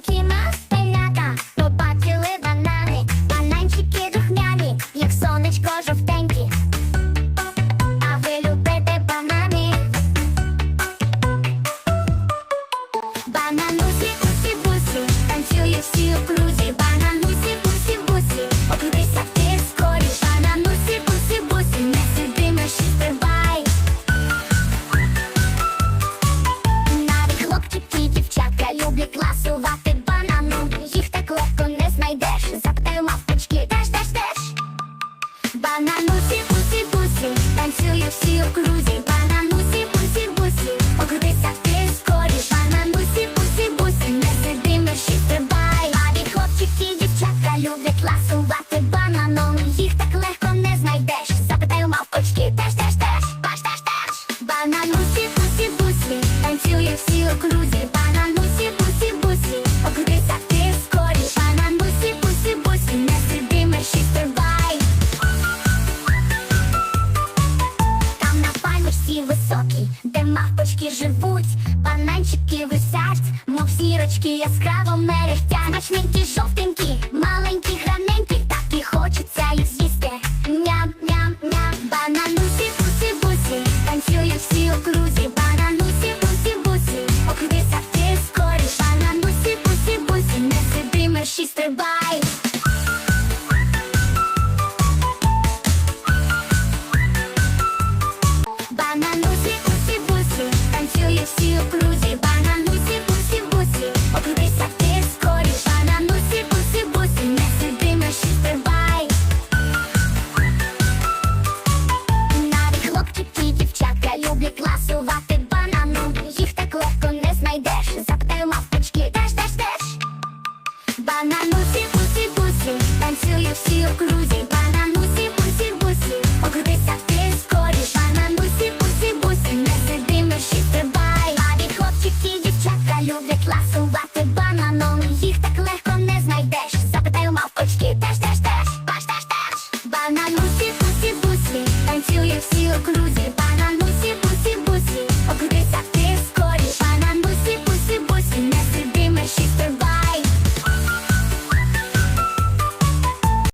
thinking танцює всі окрузі, бананусі, бусі, бусі, окрутися ти скорі, бананусі, бусі, бусі, не сиди, мерщі стрибай. Малі хлопчики, дівчатка люблять ласувати бананом. Їх так легко мавпочки живуть, бананчики висять, мов зірочки яскраво мерехтять. Смачненькі, жовтенькі, всі окрузі, бананусі, бусі, бусі, окрутися ти скорі, бананусі, бусі, бусі, не сиди мерші стрибай. Бабі хлопчики, дівчатка люблять ласувати бананом, їх так легко.